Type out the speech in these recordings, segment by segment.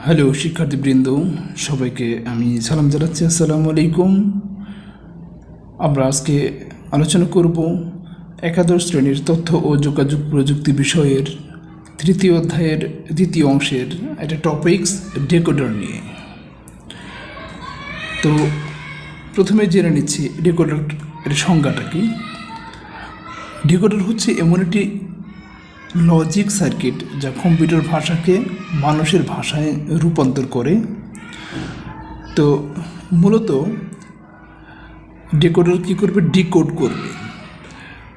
Hello শিক্ষার্থীবৃন্দ সবাইকে আমি সালাম জানাচ্ছি, আসসালামু আলাইকুম। আমরা আজকে আলোচনা করব একাদশ শ্রেণির তথ্য ও যোগাযোগ প্রযুক্তি বিষয়ের তৃতীয় অধ্যায়ের দ্বিতীয় অংশের একটা টপিকস ডেকোডার নিয়ে। তো প্রথমে জেনে নিচ্ছি ডেকোডার এর সংজ্ঞাটা কি। ডেকোডার হচ্ছে এমন একটি লজিক সার্কিট যা কম্পিউটার ভাষাকে মানুষের ভাষায় রূপান্তর করে। তো মূলত ডেকোডার কী করবে? ডিকোড করবে।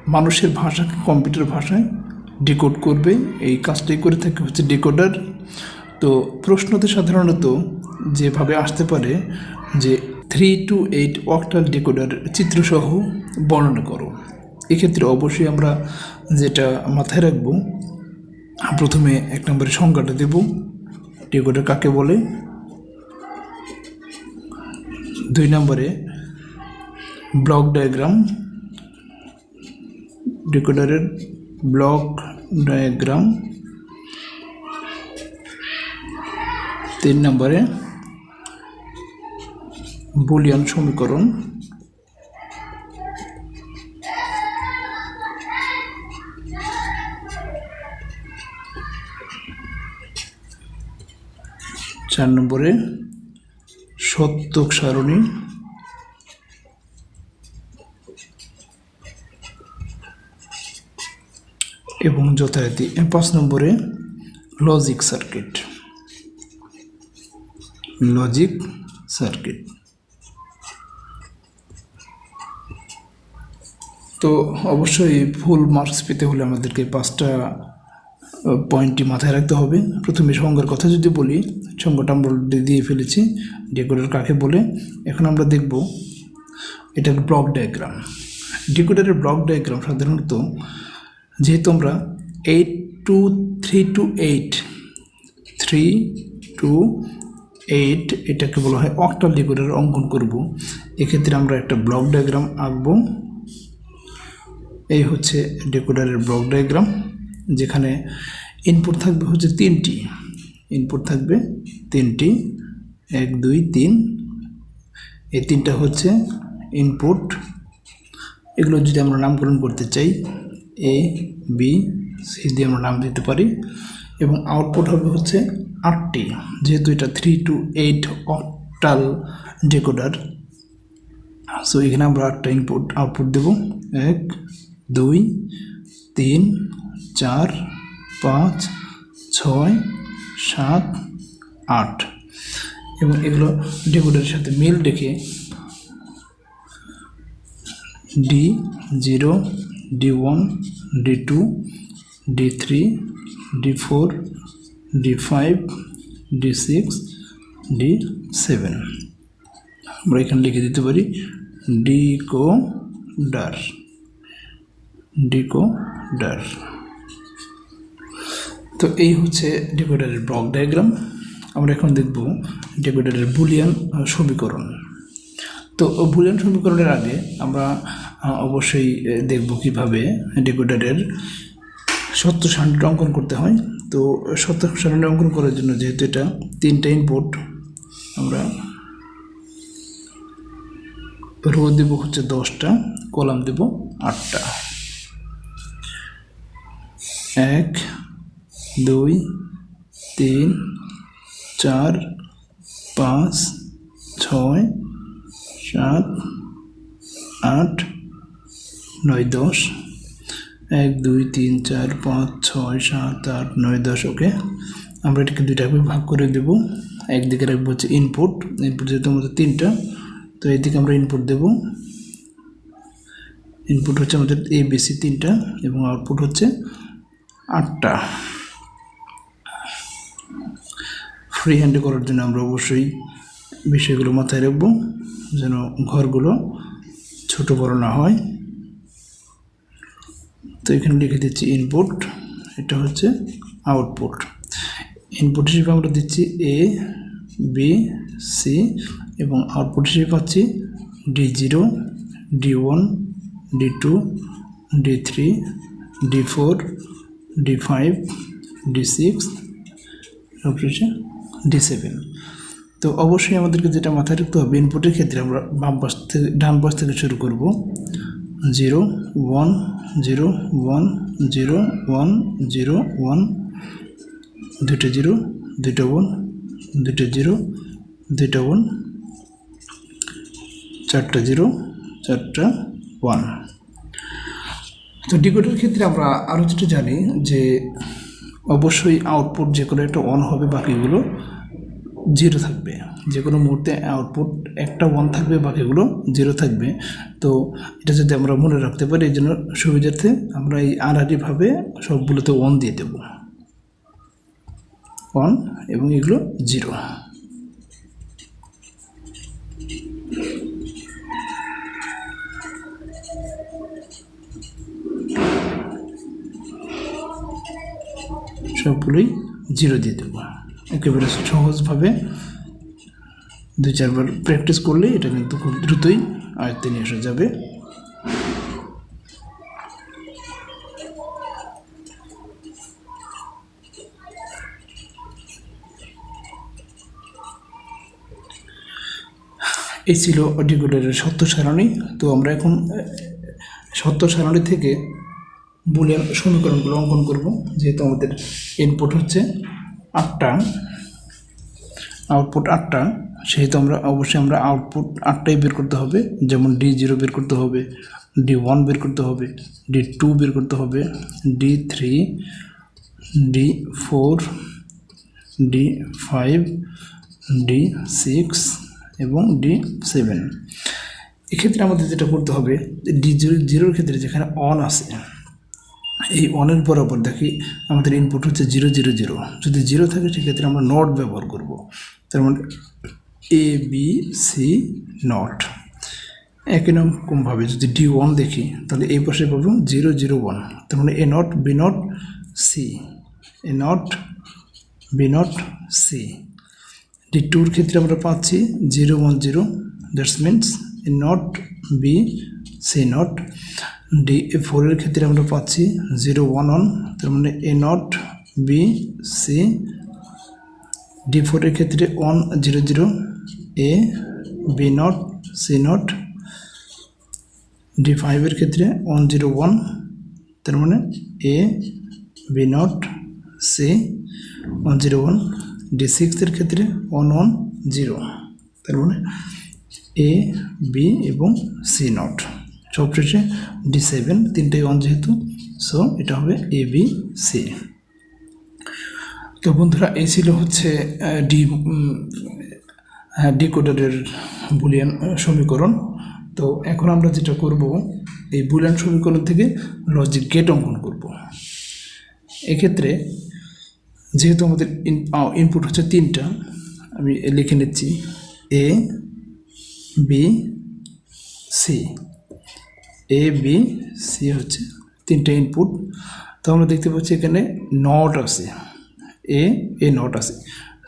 মানুষের ভাষাকে কম্পিউটার ভাষায় ডিকোড করবে। এই কাজটাই করে থাকে হচ্ছে ডিকোডার। তো প্রশ্নতে সাধারণত যেভাবে আসতে পারে যে three two eight octal decoder চিত্রসহ বর্ণনা করো। এক্ষেত্রে অবশ্যই আমরা যেটা মাথায় রাখব প্রথমে এক নম্বরে সংজ্ঞাটা দেব। ডিকোডার কাকে বলে? দুই নম্বরে ব্লক ডায়াগ্রাম। ডিকোডারের ব্লক ডায়াগ্রাম। তিন নম্বরে বুলিয়ান সমীকরণ। চার নম্বরে সত্যক সারণী। এবং যথারীতি পাঁচ নম্বরে লজিক সার্কিট। Logic circuit. তো অবশ্যই ফুল মার্কস পেতে হলে আমাদেরকে পাঁচটা পয়েন্টটি মাথায় রাখতে হবে। প্রথমে সংজ্ঞার কথা যদি বলি, সংজ্ঞাটা আমরা দিয়ে ফেলেছি ডেকোডার কাকে বলে? এখন আমরা দেখব এটার ব্লক ডায়াগ্রাম ডেকোডারের ব্লক ডায়াগ্রাম সাধারণত যেহেতু আমরা eight to three to eight three to eight এটাকে বলা হয় অক্টাল ডেকোডার অঙ্কন করব। এক্ষেত্রে আমরা একটা ব্লক ডায়াগ্রাম আঁকবো। এই হচ্ছে ডেকোডারের ব্লক ডায়াগ্রাম যেখানে ইনপুট থাকবে হচ্ছে তিনটি। ইনপুট থাকবে তিনটি, এক, দুই, তিন। এই তিনটা হচ্ছে ইনপুট এগুলো যদি আমরা নামকরণ করতে চাই এ বি সি দিয়ে আমরা নাম দিতে পারি। এবং আউটপুট হবে হচ্ছে আটটি, যেহেতু এটা three to eight octal decoder so এখানে আমরা আটটা ইনপুট আউটপুট দেব। এক, দুই, তিন, চার পাঁচ, ছয়, সাত, আট। এবং এগুলো ডেকোডারের সাথে মিল রেখে D zero D one D two D three D four D five D six D seven আমরা এখানে লিখে দিতে পারি ডিকোডার ডিকোডার তো এই হচ্ছে ডিকোডারের ব্লক ডায়াগ্রাম আমরা এখন দেখব ডিকোডারের বুলিয়ান সমীকরণ। তো বুলিয়ান সমীকরণের আগে আমরা অবশ্যই দেখব কীভাবে ডিকোডারের সত্য সারণীটা অঙ্কন করতে হয়। তো সত্য সারণী অঙ্কন করার জন্য যেহেতু এটা তিনটা ইনপুট আমরা রো দেব হচ্ছে দশটা, কলাম দেব আটটা। এক দুই, তিন, চার, পাঁচ, ছয়, সাত, আট, নয়, দশ। এক, দুই, তিন, চার, পাঁচ, ছয়, সাত, আট, নয়, দশ, ওকে? আমরা এটাকে দুইটা ভাগে করে দেব। একদিকে রাখব হচ্ছে ইনপুট ইনপুট যেহেতু আমাদের তিনটা, তো এদিকে আমরা ইনপুট দেব। ইনপুট হচ্ছে আমাদের এ বিসি তিনটা এবং আউটপুট হচ্ছে আটটা। ফ্রি হ্যান্ডে করার জন্য আমরা অবশ্যই বিষয়গুলো মাথায় রাখব, যেন ঘরগুলো ছোট বড় না হয়। তো এখানে লিখে দিচ্ছি ইনপুট এটা হচ্ছে আউটপুট ইনপুট হিসেবে আমরা দিচ্ছি এ বি সি এবং আউটপুট হিসেবে পাচ্ছি D zero D one D two D three D four D five D six সবশেষে ডি সেভেন তো অবশ্যই আমাদেরকে যেটা মাথায় রাখতে হবে ইনপুটের ক্ষেত্রে আমরা বাম পাশ থেকে, ডান পাশ থেকে শুরু করব। Zero one zero one zero one zero one দুটো জিরো দুটো ওয়ান দুটো জিরো দুটো ওয়ান চারটা জিরো চারটা ওয়ান তো ডিকোডের ক্ষেত্রে আমরা আরও যেটা জানি যে, অবশ্যই আউটপুট যে কোনো একটা অন হবে বাকিগুলো। জিরো থাকবে। যে কোনো মুহূর্তে আউটপুট একটা ওয়ান থাকবে, বাকিগুলো জিরো থাকবে। তো এটা যদি আমরা মনে রাখতে পারি, এই জন্য সুবিধার্থে আমরা এই আড়াআড়িভাবে সবগুলোতে ওয়ান দিয়ে দেব। ওয়ান এবং এগুলো জিরো সবগুলোই জিরো দিয়ে দেবো। একেবারে সহজভাবে দুই চারবার প্র্যাকটিস করলে এটা কিন্তু খুব দ্রুতই আয়ত্তে নিয়ে আসা যাবে। এই ছিল ডিকোডারের সত্য সারণী। তো আমরা এখন, সত্য সারণী থেকে বুলিয়ান সমীকরণগুলো অঙ্কন করব, যেহেতু আমাদের ইনপুট হচ্ছে। আটটা আউটপুট আটটা, সেহেতু আমরা অবশ্যই আমরা আউটপুট আটটাই বের করতে হবে। যেমন ডি জিরো বের করতে হবে ডি ওয়ান বের করতে হবে ডি টু বের করতে হবে D three D four D five D six এবং ডি সেভেন এক্ষেত্রে আমাদের যেটা করতে হবে ডি জিরো জিরোর ক্ষেত্রে যেখানে অন আছে এই অনের বরাবর দেখি আমাদের ইনপুট হচ্ছে জিরো জিরো জিরো যদি জিরো থাকে, সেক্ষেত্রে আমরা নট ব্যবহার করব। তার মানে এ বি সি নট একই রকমভাবে যদি ডি ওয়ান দেখি, তাহলে এই পাশে পাবো জিরো জিরো ওয়ান তার মানে A not B not C A not B not C D টুর ক্ষেত্রে আমরা পাচ্ছি zero one zero that's means A not B C not D A ফোরের ক্ষেত্রে আমরা পাচ্ছি জিরো ওয়ান ওয়ান তার মানে A not B C D ফোরের ক্ষেত্রে one zero zero A B not C not D ফাইভের ক্ষেত্রে ওয়ান জিরো ওয়ান তার মানে A B not C one zero one D সিক্সের ক্ষেত্রে ওয়ান ওয়ান জিরো তার মানে এ বি এবং সি নট সবশেষে ডি সেভেন, তিনটাই ওয়ান যেহেতু সো এটা হবে এ বি সি তো বন্ধুরা, এই ছিল হচ্ছে ডি হ্যাঁ ডিকোডারের বুলিয়ান সমীকরণ। তো এখন আমরা যেটা করব, এই বুলিয়ান সমীকরণ থেকে লজিক গেট অঙ্কন করব। এক্ষেত্রে যেহেতু আমাদের ইনপুট হচ্ছে তিনটা, আমি লিখে নিচ্ছি A B C A B C হচ্ছে তিনটে ইনপুট তো আমরা দেখতে পাচ্ছি এখানে নট আছে। এ এ নট আছে।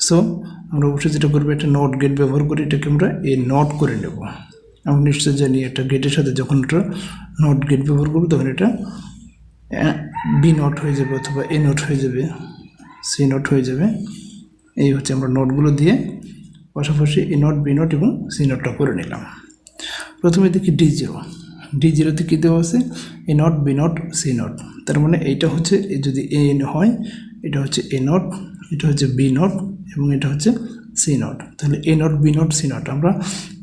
সো আমরা অবশ্যই যেটা করব, একটা নট গেট ব্যবহার করে এটাকে আমরা এ নট করে নেব। আমরা নিশ্চয় জানি একটা গেটের সাথে যখন একটা নট গেট ব্যবহার করব, তখন এটা বি নট হয়ে যাবে অথবা এ নট হয়ে যাবে সি নট হয়ে যাবে। এই হচ্ছে আমরা নোটগুলো দিয়ে পাশাপাশি এ নট বি নট এবং সি নটটা করে নিলাম। প্রথমে দেখি ডি জিরো ডি জিরোতে কী দেওয়া আছে? A not B not C not তার মানে এইটা হচ্ছে যদি এ এন হয়, এটা হচ্ছে এ নট এটা হচ্ছে বি নট এবং এটা হচ্ছে সি নট তাহলে A not B not C not আমরা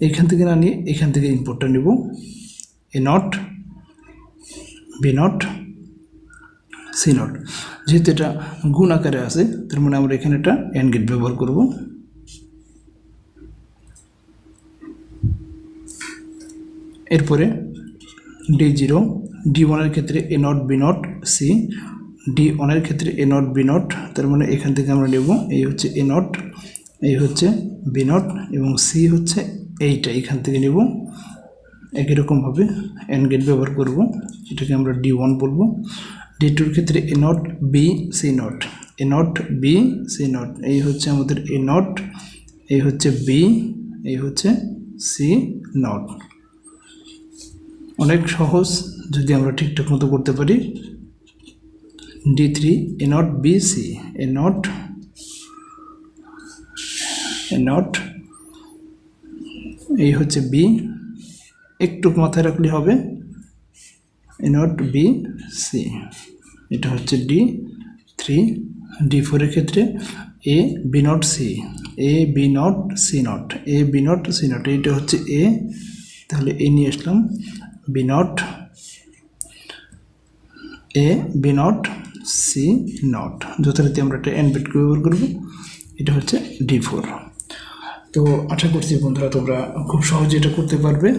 এখান থেকে না নিয়ে এখান থেকে ইনপুটটা নেব। A not B not C not যেহেতু এটা গুণ আকারে আছে, তার মানে আমরা এখানে একটা এন গেট ব্যবহার করব। এরপরে ডি জিরো ডি ওয়ানের ক্ষেত্রে A not B not C D ওয়ানের ক্ষেত্রে এ নট বি নট তার মানে এখান থেকে আমরা নেব এই হচ্ছে এ নট এই হচ্ছে বি নট এবং সি হচ্ছে এইটা, এখান থেকে নেব। একই রকমভাবে এন গেট ব্যবহার করব, এটাকে আমরা ডি ওয়ান বলব। ডি টুর ক্ষেত্রে A not B C not A not B C not এই হচ্ছে আমাদের এ নট এই হচ্ছে বি এই হচ্ছে সি নট অনেক সহজ, যদি আমরা ঠিকঠাক মতো করতে পারি। D three A not B C A not A not এই হচ্ছে বি একটু মাথায় রাখলে হবে। এ নট বি সি এটা হচ্ছে ডি থ্রি ডি ফোরের ক্ষেত্রে A B not C A B not C not A B not C not এইটা হচ্ছে এ তাহলে এ নিয়ে আসলাম। B not A B not C not. যথারীতি আমরা একটা এন বিট ব্যবহার করব। এটা হচ্ছে ডি ফোর। তো আশা করছি বন্ধুরা তোমরা খুব সহজে এটা করতে পারবে।